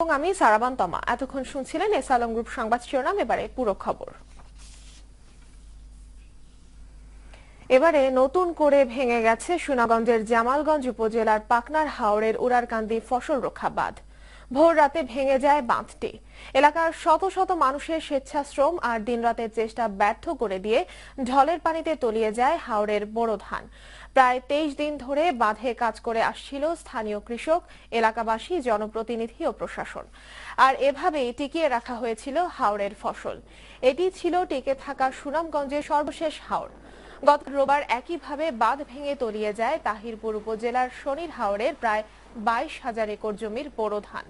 এবং আমি সারাবান তমা। এতক্ষণ শুনছিলেন এস আলম গ্রুপ সংবাদ শিরোনাম, এবারে পুরো খবর। এবারে নতুন করে ভেঙে গেছে সুনাগঞ্জের জামালগঞ্জ উপজেলার পাকনার হাওড়ের উড়ারকান্দি ফসল রক্ষা বাঁধ। ভোর রাতে ভেঙে যায় বাঁধটি। এলাকার শত শত মানুষের স্বেচ্ছাশ্রম আর দিনরাতের চেষ্টা ব্যর্থ করে দিয়ে ঢলের পানিতে তলিয়ে যায় হাওড়ের বড় ধান। প্রায় তেইশ দিন ধরে বাঁধে কাজ করে আসছিল স্থানীয় কৃষক, এলাকাবাসী, জনপ্রতিনিধি ও প্রশাসন। আর এভাবেই টিকিয়ে রাখা হয়েছিল হাওড়ের ফসল। এটি ছিল টিকে থাকা সুনামগঞ্জের সর্বশেষ হাওড় গত রোববার একইভাবে বাঁধ ভেঙে তলিয়ে যায় তাহিরপুর উপজেলার শনির হাওড়ের প্রায় বাইশ হাজার একর জমির বোরো ধান।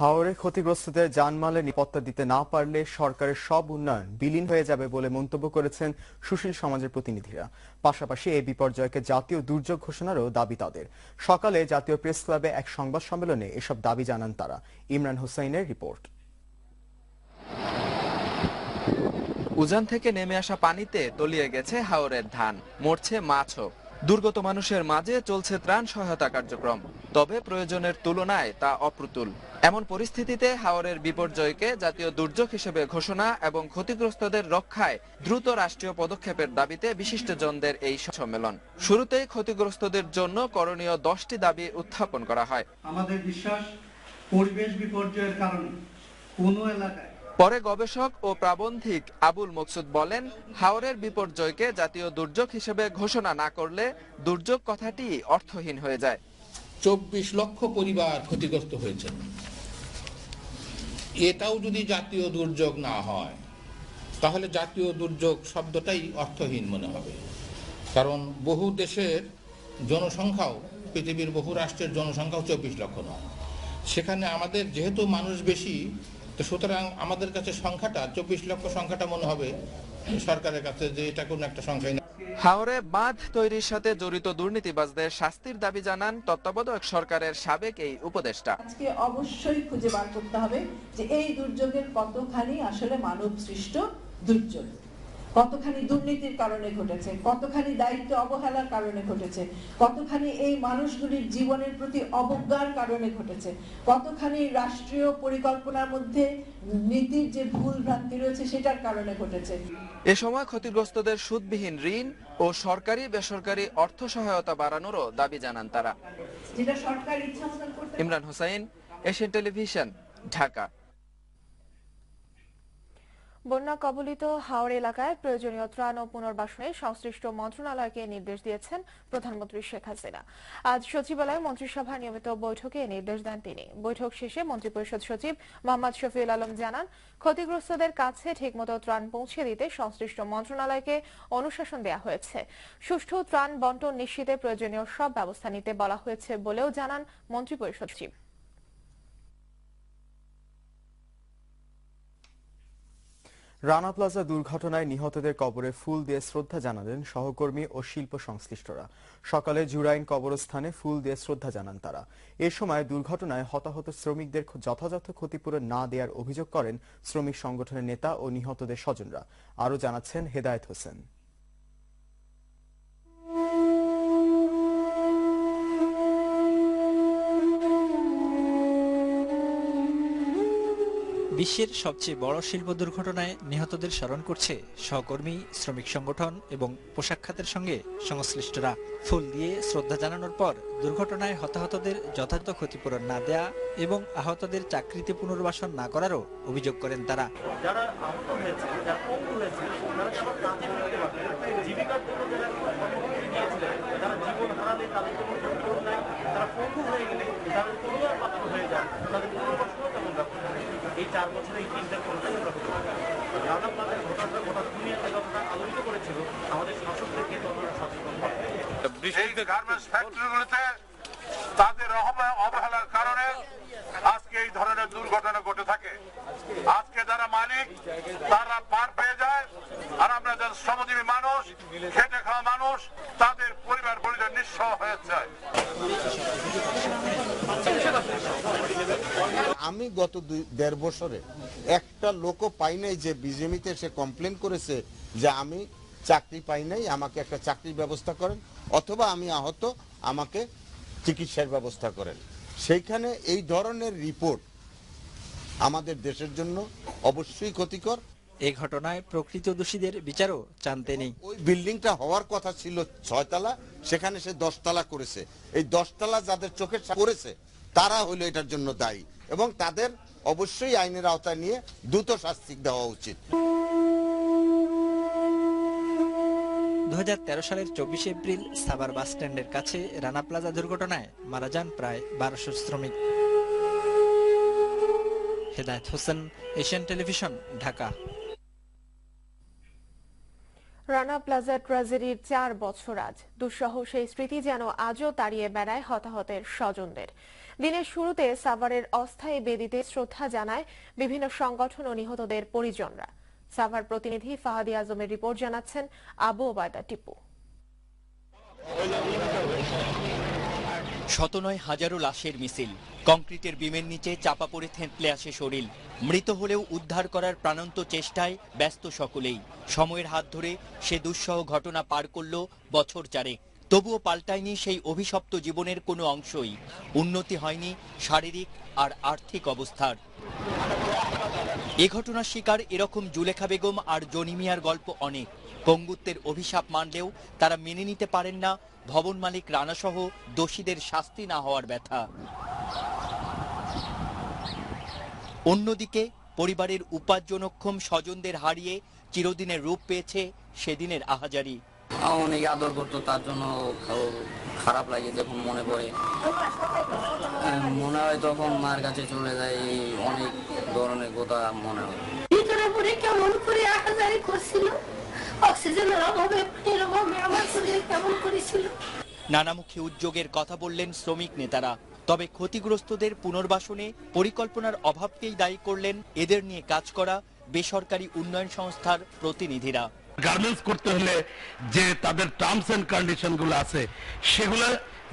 হাওড়ে ক্ষতিগ্রস্তদের জানমালের নিরাপত্তা দিতে না পারলে সরকারের সব উন্নয়ন বিলীন হয়ে যাবে বলে মন্তব্য করেছেন সুশীল সমাজের প্রতিনিধিরা। পাশাপাশি এই বিপর্যয়কে জাতীয় দুর্যোগ ঘোষণারও দাবি তাদের। সকালে জাতীয় প্রেস ক্লাবে এক সংবাদ সম্মেলনে এসব দাবি জানান তারা। ইমরান হোসাইনের রিপোর্ট। উজান থেকে নেমে আসা পানিতে তলিয়ে গেছে হাওরের ধান, মরছে মাছও। দুর্গত মানুষের মাঝে চলছে ত্রাণ সহায়তা কার্যক্রম। তবে প্রয়োজনের তুলনায় তা অপ্রতুল। এমন পরিস্থিতিতে হাওরের বিপর্যয়কে জাতীয় দুর্যোগ হিসেবে ঘোষণা এবং ক্ষতিগ্রস্তদের রক্ষায় দ্রুত রাষ্ট্রীয় পদক্ষেপের দাবিতে বিশিষ্টজনদের এই সম্মেলন। শুরুতেই ক্ষতিগ্রস্তদের জন্য করণীয় দশটি দাবি উত্থাপন করা হয়। আমাদের বিশ্বাস পরিবেশ বিপর্যয়ের কারণে কোনো এলাকায় পরে গবেষক ও প্রাবন্ধিক আবুল মকসুদ বলেন হাওরের বিপর্যয়কে জাতীয় দুর্যোগ হিসেবে ঘোষণা না করলে দুর্যোগ কথাটি অর্থহীন হয়ে যায়। চব্বিশ লক্ষ পরিবার ক্ষতিগ্রস্ত হয়েছেন এটাও যদি জাতীয় দুর্যোগ না হয়, তাহলে জাতীয় দুর্যোগ শব্দটাই অর্থহীন মনে হবে। কারণ বহু দেশের জনসংখ্যাও, পৃথিবীর বহু রাষ্ট্রের জনসংখ্যাও চব্বিশ লক্ষ নয়। সেখানে আমাদের যেহেতু মানুষ বেশি, তো সুতরাং আমাদের কাছে সংখ্যাটা, চব্বিশ লক্ষ সংখ্যাটা মনে হবে সরকারের কাছে যে এটা কোনো একটা সংখ্যাই হাওরে বাঁধ তৈরির সাথে জড়িত দুর্নীতিবাজদের শাস্তির দাবি জানান তত্ত্বাবধায়ক সরকারের সাবেক এই উপদেষ্টা। আজকে অবশ্যই খুঁজে বার করতে হবে যে এই দুর্যোগের কতখানি আসলে মানব সৃষ্ট দুর্যোগ। কতখানি দুর্নীতির কারণে ঘটেছে কতখানি দায়িত্ব অবহেলার কারণে ঘটেছে কতখানি এই মানুষগুলির জীবনের প্রতি অবজ্ঞার কারণে ঘটেছে কতখানি রাষ্ট্রীয় পরিকল্পনার মধ্যে নীতির যে ভুল ভ্রান্তি রয়েছে সেটার কারণে ঘটেছে। এ সময় ক্ষতিগ্রস্তদের সুদবিহীন ঋণ ও সরকারি বেসরকারি অর্থ সহায়তা বাড়ানোরও দাবি জানান তারা। যেটা সরকার ইচ্ছা ইমরান হোসাইন এশিয়ান টেলিভিশন ঢাকা। বন্যা কবলিত হাওড় এলাকায় প্রয়োজনীয় ত্রাণ ও পুনর্বাসনে সংশ্লিষ্ট মন্ত্রণালয়কে নির্দেশ দিয়েছেন প্রধানমন্ত্রী শেখ হাসিনা। আজ সচিবালয়ে মন্ত্রিসভার নিয়মিত বৈঠকে নির্দেশ দেন তিনি। বৈঠক শেষে মন্ত্রিপরিষদ সচিব মোহাম্মদ শফিউল আলম জানান, ক্ষতিগ্রস্তদের কাছে ঠিকমতো ত্রাণ পৌঁছে দিতে সংশ্লিষ্ট মন্ত্রণালয়কে অনুশাসন দেওয়া হয়েছে। সুষ্ঠু ত্রাণ বন্টন নিশ্চিতে প্রয়োজনীয় সব ব্যবস্থা নিতে বলা হয়েছে বলেও জানান মন্ত্রিপরিষদ সচিব। রানা প্লাজা দুর্ঘটনায় নিহতদের কবরে ফুল দিয়ে শ্রদ্ধা জানালেন সহকর্মী ও শিল্প সংশ্লিষ্টরা। সকালে জুরাইন কবরস্থানে ফুল দিয়ে শ্রদ্ধা জানান তারা। এ সময় দুর্ঘটনায় হতাহত শ্রমিকদের যথাযথ ক্ষতিপূরণ না দেওয়ার অভিযোগ করেন শ্রমিক সংগঠনের নেতা ও নিহতদের স্বজনরা। আরও জানাচ্ছেন হেদায়েত হোসেন। বিশ্বের সবচেয়ে বড় শিল্প দুর্ঘটনায় নিহতদের স্মরণ করছে সহকর্মী, শ্রমিক সংগঠন এবং পোশাক খাতের সঙ্গে সংশ্লিষ্টরা। ফুল দিয়ে শ্রদ্ধা জানানোর পর দুর্ঘটনায় হতাহতদের যথাযথ ক্ষতিপূরণ না দেয়া এবং আহতদের চাকরিতে পুনর্বাসন না করারও অভিযোগ করেন তারা। তারা পুনর্বাসনও তেমন ব্যাপার নেই। এই চার বছরে এই তিনটা কোনো রানা প্লাজার ঘটনাটা গোটা দুনিয়াতে যতটা আলোচিত করেছিল, আমাদের শাসকদেরকে ততটা সচেতন গার্মেন্টস ফ্যাক্টরিগুলোতে তাদের অবহে- অবহেলার কারণে আজকে এই ধরনের দুর্ঘটনা ঘটে থাকে। আজকে যারা মালিক, তারা পার পেয়ে যায়। আর আমরা যারা শ্রমজীবী মানুষ, খেটে খাওয়া মানুষ, তাদের পরিবার পরিজন নিঃস্ব হয়ে যায়। আমি গত দুই, দেড় বছরে একটা লোকও পাই নাই যে বিজেমিতে সে কমপ্লেন করেছে যে আমি চাকরি পাই নাই, আমাকে একটা চাকরির ব্যবস্থা করেন, অথবা আমি আহত, আমাকে চিকিৎসার ব্যবস্থা করেন। সেইখানে এই ধরনের রিপোর্ট আমাদের দেশের জন্য অবশ্যই ক্ষতিকর। এই ঘটনায় প্রকৃত দোষীদের বিচারও চান নেই। ওই বিল্ডিংটা হওয়ার কথা ছিল ছয়তলা সেখানে সে দশতলা করেছে। এই দশতলা যাদের সামনে করেছে তারা হলো এটার জন্য দায়ী এবং তাদের অবশ্যই আইনের আওতায় নিয়ে দ্রুত শাস্তি দেওয়া উচিত। দু সালের চব্বিশে এপ্রিল সাভার বাস স্ট্যান্ডের কাছে রানা প্লাজা দুর্ঘটনায় মারা যান প্রায় বারোশো শ্রমিক। Hedayat Hossain, Asian television, Dhaka. Rana plaza ট্র্যাজেডির চার বছর আজ। দুঃসহ সেই স্মৃতি যেন আজও তাড়িয়ে বেড়ায় হতাহতের স্বজনদের। দিনের শুরুতে সাভারের অস্থায়ী বেদিতে শ্রদ্ধা জানায় বিভিন্ন সংগঠন ও নিহতদের পরিজনরা। সাভার প্রতিনিধি ফাহাদি আজমের রিপোর্ট জানাচ্ছেন আবু ওবায়দা টিপু। শত নয় হাজারো লাশের মিছিল। কংক্রিটের বিমের নিচে চাপা পড়ে থেঁতলে আসে শরীর। মৃত হলেও উদ্ধার করার প্রাণান্ত চেষ্টায় ব্যস্ত সকলেই। সময়ের হাত ধরে সে দুঃসহ ঘটনা পার করল বছর চারেক। তবুও পাল্টায়নি সেই অভিশপ্ত জীবনের কোনো অংশই। উন্নতি হয়নি শারীরিক আর আর্থিক অবস্থার। এ ঘটনার শিকার এরকম জুলেখা বেগম আর জনি মিয়ার গল্প অনেক। পঙ্গুত্বের অভিশাপ মানলেও তারা মেনে নিতে পারেন না, ভবন মালিক রানাসহ দোষীদের শাস্তি না হওয়ার ব্যথা। অন্যদিকে পরিবারের উপার্জনক্ষম স্বজনদের হারিয়ে চিরদিনের রূপ পেয়েছে সেদিনের আহাজারি। অনেক আদর করতো, তার জন্য খারাপ লাগে যখন মনে পড়ে। মনে হয় তখন মার কাছে চলে যায় অনেক ধরনের কথা মনে হয়। ভিতরে পরে কেমন করে আহাজারি করছিল অক্সিজেনের অভাবে পানির অভাবে আমার শরীর কেমন করেছিল। নানামুখী উদ্যোগের কথা বললেন শ্রমিক নেতারা তবে ক্ষতিগ্রস্তদের পুনর্বাসনে পরিকল্পনার অভাবকেই দায়ী করলেন এদের নিয়ে কাজ করা বেসরকারি উন্নয়ন সংস্থার প্রতিনিধিরা। গার্মেন্টস করতে হলে যে তাদের টার্মস এন্ড কন্ডিশনগুলো আছে, সেগুলো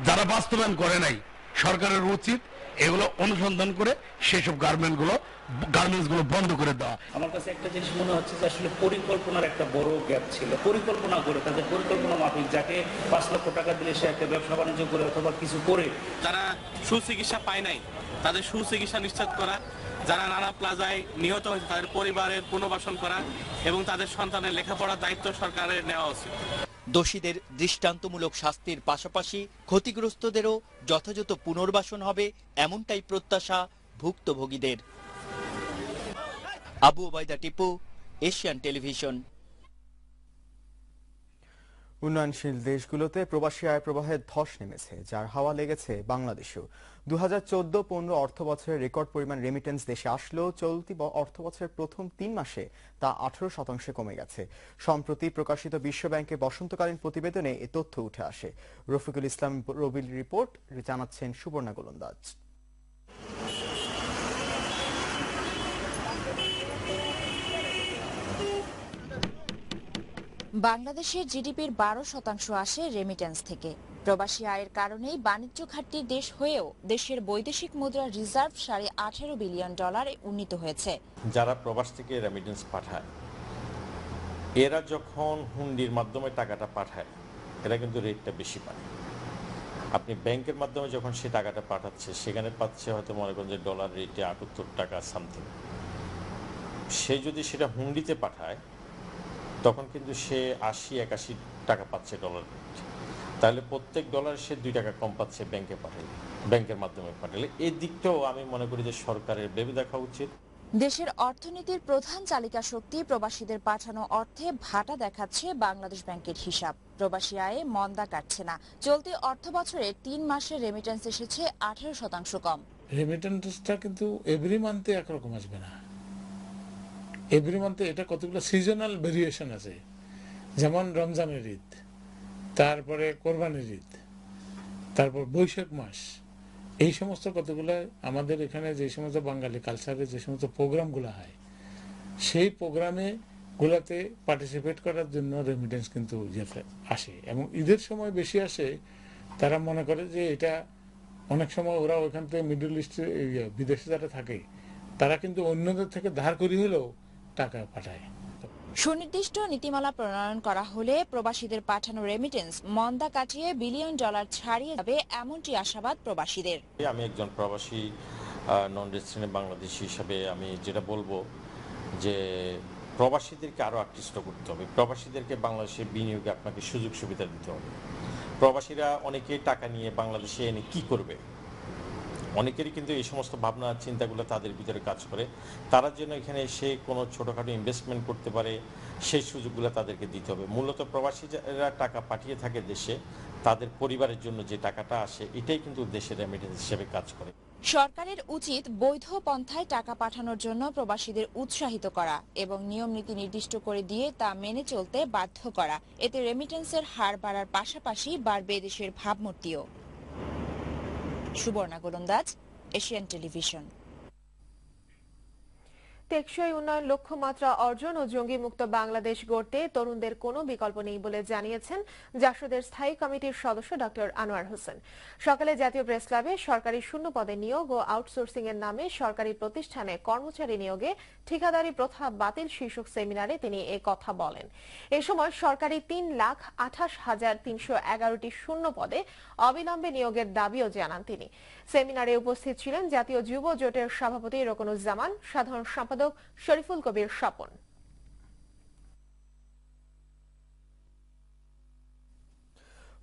যারা বাস্তবায়ন করে নাই, সরকারের উচিত এগুলো অনুসন্ধান করে সেসব গার্মেন্ট গুলো গার্মেন্টসগুলো বন্ধ করে দেওয়া আমার কাছে একটা জিনিস মনে হচ্ছে যে আসলে পরিকল্পনার একটা বড় গ্যাপ ছিল। পরিকল্পনা করে তাদের পরিকল্পনা মাফিক যাকে পাঁচ লক্ষ টাকা দিলে সে একটা ব্যবসা বাণিজ্য করে অথবা কিছু করে যারা সুচিকিৎসা পায় নাই তাদের সুচিকিৎসা নিশ্চিত করা যারা নানা প্লাজায় নিহত হয়েছে তাদের পরিবারের পুনর্বাসন করা এবং তাদের সন্তানের লেখাপড়ার দায়িত্ব সরকারের নেওয়া উচিত দোষীদের দৃষ্টান্তমূলক শাস্তির পাশাপাশি ক্ষতিগ্রস্তদেরও যথাযথ পুনর্বাসন হবে এমনটাই প্রত্যাশা ভুক্তভোগীদের। আবু ওবায়দা টিপু এশিয়ান টেলিভিশন উন্নয়নশীল দেশগুলোতে প্রবাসী আয় প্রবাহের ধস নেমেছে, যার হাওয়া লেগেছে বাংলাদেশেও। দু হাজার চোদ্দ পনেরো অর্থ বছরের রেকর্ড পরিমাণ রেমিটেন্স দেশে আসলেও চলতি অর্থ বছরের প্রথম তিন মাসে তা আঠারো শতাংশে কমে গেছে। সম্প্রতি প্রকাশিত বিশ্ব ব্যাংকের বসন্তকালীন প্রতিবেদনে এ তথ্য উঠে আসে। রফিকুল ইসলাম রবির রিপোর্ট, জানাচ্ছেন সুবর্ণা গোলন্দাজ। বাংলাদেশের জিডিপির বারো শতাংশ আসে রেমিটেন্স থেকে। প্রবাসী আয়ের কারণেই বাণিজ্য ঘাটতির দেশ হয়েও দেশের বৈদেশিক মুদ্রা রিজার্ভ সাড়ে আঠেরো বিলিয়ন ডলারে উন্নীত হয়েছে। যারা প্রবাস থেকে রেমিটেন্স পাঠায়, এরা যখন হুন্ডির মাধ্যমে টাকাটা পাঠায়, এরা কিন্তু রেটটা বেশি পায়। আপনি ব্যাংকের মাধ্যমে যখন সে টাকাটা পাঠাচ্ছে, সেখানে পাচ্ছে হয়তো মনে করেন যে ডলার রেটে আটাত্তর টাকা সামথিং সে যদি সেটা হুন্ডিতে পাঠায় তখন কিন্তু সে আশি একাশি টাকা পাচ্ছে ডলার তাহলে প্রত্যেক ডলার সে দুই টাকা কম পাচ্ছে ব্যাংকে পাঠালে ব্যাংকের মাধ্যমে পাঠালে এই দিকটাও আমি মনে করি যে সরকারের ভেবে দেখা উচিত। দেশের অর্থনীতির প্রধান চালিকা শক্তি প্রবাসীদের পাঠানো অর্থে ভাটা দেখাচ্ছে বাংলাদেশ ব্যাংকের হিসাব। প্রবাসী আয়ে মন্দা কাটছে না। চলতি অর্থ বছরে তিন মাসের রেমিটেন্স এসেছে আঠেরো শতাংশ কম। রেমিটেন্সটা কিন্তু এভরি মান্থে একরকম আসবে না। এভরি মান্থে এটা কতগুলো সিজনাল ভেরিয়েশন আছে। যেমন রমজানের ঈদ তারপরে কোরবানির ঈদ তারপর বৈশাখ মাস। এই সমস্ত কতগুলো আমাদের এখানে যে সমস্ত বাঙালি কালচারে যে সমস্ত প্রোগ্রামগুলো হয় সেই প্রোগ্রামে গুলাতে পার্টিসিপেট করার জন্য রেমিটেন্স কিন্তু যেতে আসে এবং ঈদের সময় বেশি আসে তারা মনে করে যে এটা অনেক সময় ওরা ওইখান থেকে মিডল ইস্টে ইয়ে, বিদেশে যারা থাকে তারা কিন্তু অন্যদের থেকে ধার করি হলেও টাকা পাঠায়। সুনির্দিষ্ট নীতিমালা প্রণয়ন করা হলে প্রবাসীদের পাঠানো রেমিটেন্স মন্দা কাটিয়ে বিলিয়ন ডলার ছাড়িয়ে যাবে এমনটি আশাবাদ প্রবাসীদের। আমি একজন প্রবাসী নন রেসিডেন্ট বাংলাদেশি হিসাবে আমি যেটা বলব যে প্রবাসীদেরকে আরও আকৃষ্ট করতে হবে। প্রবাসীদেরকে বাংলাদেশে বিনিয়োগে আপনাকে সুযোগ সুবিধা দিতে হবে। প্রবাসীরা অনেকে টাকা নিয়ে বাংলাদেশে এনে কি করবে? অনেকেরই কিন্তু এই সমস্ত ভাবনা, চিন্তাগুলো তাদের ভিতরে কাজ করে। তারা যেন এখানে এসে কোনো ছোটোখাটো ইনভেস্টমেন্ট করতে পারে, সেই সুযোগগুলো তাদেরকে দিতে হবে। মূলত প্রবাসীরা টাকা পাঠিয়ে থাকে দেশে, তাদের পরিবারের জন্য যে টাকাটা আসে, এটাই কিন্তু দেশের রেমিটেন্স হিসেবে কাজ করে। সরকারের উচিত বৈধ পন্থায় টাকা পাঠানোর জন্য প্রবাসীদের উৎসাহিত করা এবং নিয়ম নীতি নির্দিষ্ট করে দিয়ে তা মেনে চলতে বাধ্য করা। এতে রেমিটেন্সের হার বাড়ার পাশাপাশি বাড়বে দেশের ভাবমূর্তিও। Subarna Golondaj Asian television. টেকসই উন্নয়ন লক্ষ্যমাত্রা অর্জন ও জঙ্গি মুক্ত বাংলাদেশ গড়তে তরুণদের কোনো বিকল্প নেই বলে জানিয়েছেন জাসদের স্থায়ী কমিটির সদস্য ডক্টর আনোয়ার হোসেন। সকালে জাতীয় প্রেস ক্লাবে সরকারি শূন্য পদে নিয়োগ ও আউটসোর্সিং এর নামে সরকারি প্রতিষ্ঠানে কর্মচারী নিয়োগে ঠিকাদারি প্রথা বাতিল শীর্ষক সেমিনারে তিনি এ কথা বলেন। এ সময় সরকারি তিন লাখ আঠাশ হাজার তিনশো এগারোটি শূন্য পদে অবিলম্বে নিয়োগের দাবিও জানান তিনি। সেমিনারে উপস্থিত ছিলেন জাতীয় যুব জোটের সভাপতি রকনুজ্জামান, সাধারণ সম্পাদক শরীফুল কবির স্বপন।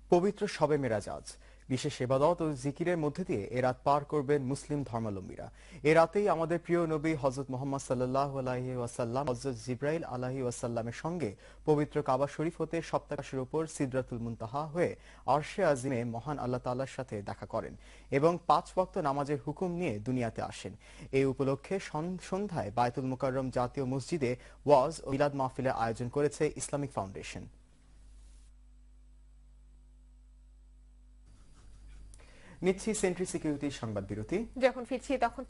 পবিত্র শবে মেরাজ আজ। বিশেষ এবাদত ও জিকিরের মধ্যে দিয়ে এ রাত পার করবেন মুসলিম ধর্মাবলম্বীরা। এ রাতেই আমাদের প্রিয় নবী হজরত মোহাম্মদ সাল্লাহ আলাহি ওয়াসাল্লাম হজরত জিব্রাইল আলাহি ওয়াসাল্লামের সঙ্গে পবিত্র কাবা শরীফ হতে সপ্তাকাশের উপর সিদরাতুল মুনতাহা হয়ে আরশে আজিমে মহান আল্লাহ তাল্লার সাথে দেখা করেন এবং পাঁচ ওয়াক্ত নামাজের হুকুম নিয়ে দুনিয়াতে আসেন। এই উপলক্ষে সন- সন্ধ্যায় বায়তুল মুকাররম জাতীয় মসজিদে ওয়াজ ও মিলাদ মাহফিলের আয়োজন করেছে ইসলামিক ফাউন্ডেশন। নিচ্ছি সেন্ট্রি সিকিউরিটি সংবাদ বিরতি। যখন ফিরছি তখন